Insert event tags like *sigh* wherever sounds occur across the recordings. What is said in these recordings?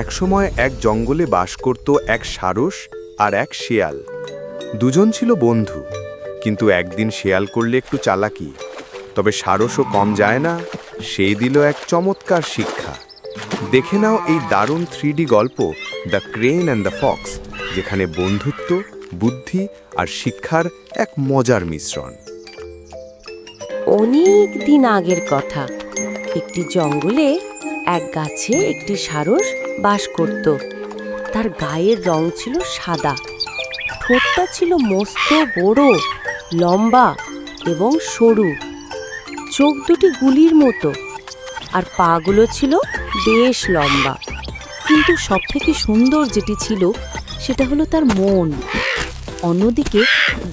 একসময় এক জঙ্গলে বাস করত এক সারস আর এক শেয়াল। দুজন ছিল বন্ধু, কিন্তু একদিন শেয়াল করলে একটু চালাকি। তবে সারসও কম যায় না, সেই দিল এক চমৎকার শিক্ষা। দেখে নাও এই দারুণ থ্রিডি গল্প the crane and the fox যেখানে বন্ধুত্ব, বুদ্ধি আর শিক্ষার এক মজার মিশ্রণ। অনেক দিন আগের কথা। একটি জঙ্গলে এক গাছে একটি সারস বাস করত। তার গায়ের রং ছিল সাদা। ঠোঁটটা ছিল মস্ত বড়, লম্বা এবং সরু। চোখ দুটি গুলির মতো। আর পাগুলো ছিল বেশ লম্বা। কিন্তু সবথেকে সুন্দর যেটি ছিল, সেটা হলো তার মন। অন্যদিকে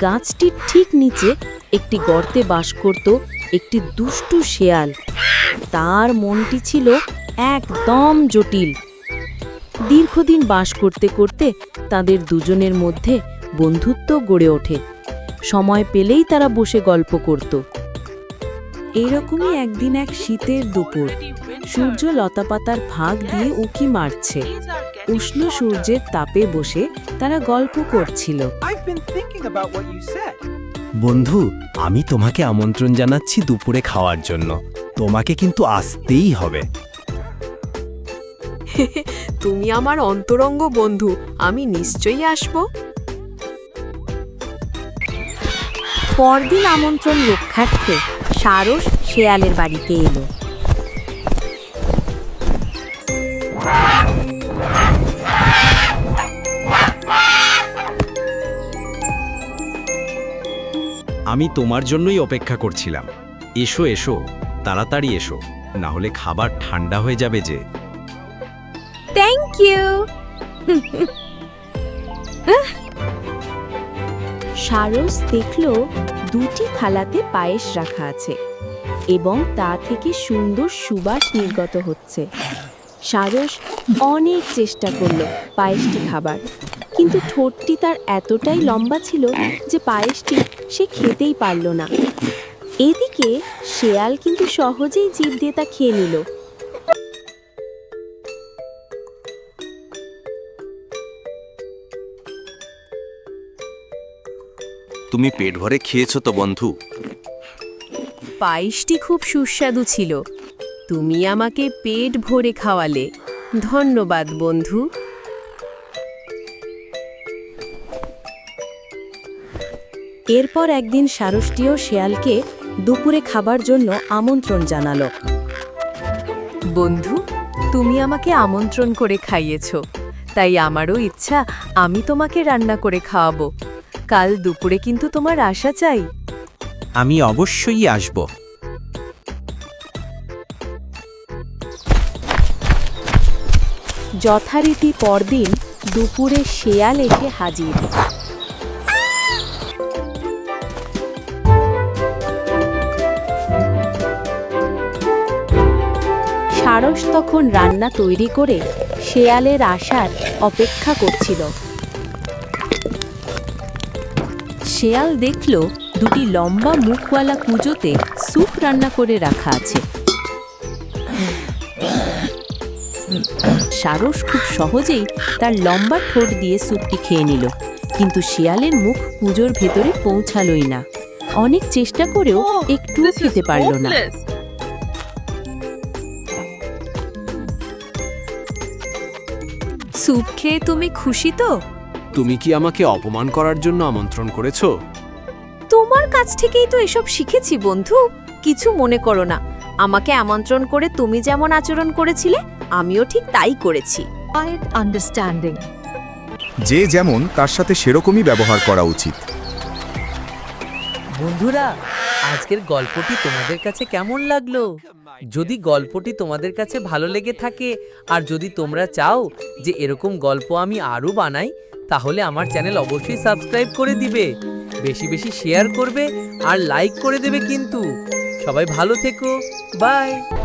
গাছটির ঠিক নিচে একটি গর্তে বাস করত একটি দুষ্টু শেয়াল। তার মনটি ছিল একদম জটিল। দীর্ঘদিন বাস করতে করতে তাদের দুজনের মধ্যে বন্ধুত্ব গড়ে ওঠে। সময় পেলেই তারা বসে গল্প করত। এইরকমই একদিন এক শীতের দুপুর সূর্য লতাপাতার ভাগ দিয়ে উকি মারছে। উষ্ণ সূর্যের তাপে বসে তারা গল্প করছিল. বন্ধু আমি তোমাকে আমন্ত্রণ জানাচ্ছি দুপুরে খাওয়ার জন্য। তোমাকে কিন্তু আসতেই হবে। *laughs* তুমি আমার অন্তরঙ্গ বন্ধু, আমি নিশ্চয়ই আসব। পরদিন আমন্ত্রণ রক্ষার্থে সারস শেয়ালের বাড়িতে এলো। আমি তোমার জন্যই অপেক্ষা করছিলাম। এসো এসো, তাড়াতাড়ি এসো না হলে খাবার ঠান্ডা হয়ে যাবে যে। থ্যাংক ইউ সারস দেখল দুটি থালাতে পায়েস রাখা আছে এবং তা থেকে সুন্দর সুবাস নির্গত হচ্ছে। সারস অনেক চেষ্টা করল পায়েসটি খাবার, কিন্তু ঠোঁটটি তার এতটাই লম্বা ছিল যে পায়েসটি সে খেতেই পারল না। এদিকে শেয়াল কিন্তু সহজেই জিভ দিয়ে তা খেয়ে নিল। তুমি পেট ভরে খেয়েছো তো, বন্ধু? পায়েসটি খুব সুস্বাদু ছিল। তুমি আমাকে পেট ভরে খাওয়ালে। ধন্যবাদ, বন্ধু। এরপর একদিন সারসটিও শেয়ালকে দুপুরে খাবার জন্য আমন্ত্রণ জানালো। বন্ধু, তুমি আমাকে আমন্ত্রণ করে খাইয়েছ। তাই আমারও ইচ্ছা আমি তোমাকে রান্না করে খাওয়াবো। কাল দুপুরে কিন্তু তোমার আশা চাই। আমি অবশ্যই আসব। যথারীতি পরদিন দুপুরে শেয়াল এসে হাজির। সারস তখন রান্না তৈরি করে শেয়ালের আসার অপেক্ষা করছিল। শেয়াল দেখল দুটি লম্বা মুখওয়ালা কুজোতে স্যুপ রান্না করে রাখা আছে। সারস খুব সহজেই তার লম্বা ঠোঁট দিয়ে স্যুপটি খেয়ে নিল কিন্তু শিয়ালের মুখ কুজোর ভেতরে পৌঁছালোই না। অনেক চেষ্টা করেও একটু খেতে পারল না। স্যুপ খেয়ে তুমি খুশি তো? তুমি কি আমাকে অপমান করার জন্য আমন্ত্রণ করেছ? তোমার কাছ থেকেই তো এসব শিখেছি বন্ধু। কিছু মনে করো না। আমাকে আমন্ত্রণ করে তুমি যেমন আচরণ করেছিলে আমিও ঠিক তাই করেছি। Understanding. যে যেমন তার সাথে সেরকমই ব্যবহার করা উচিত। বন্ধুরা আজকের গল্পটি তোমাদের কাছে কেমন লাগল? যদি গল্পটি তোমাদের কাছে ভালো লেগে থাকে, আর যদি তোমরা চাও যে এরকম গল্প আমি আরও বানাই, তাহলে আমার চ্যানেল অবশ্যই সাবস্ক্রাইব করে দিবে। বেশি বেশি শেয়ার করবে আর লাইক করে দেবে কিন্তু। সবাই ভালো থেকো। বাই।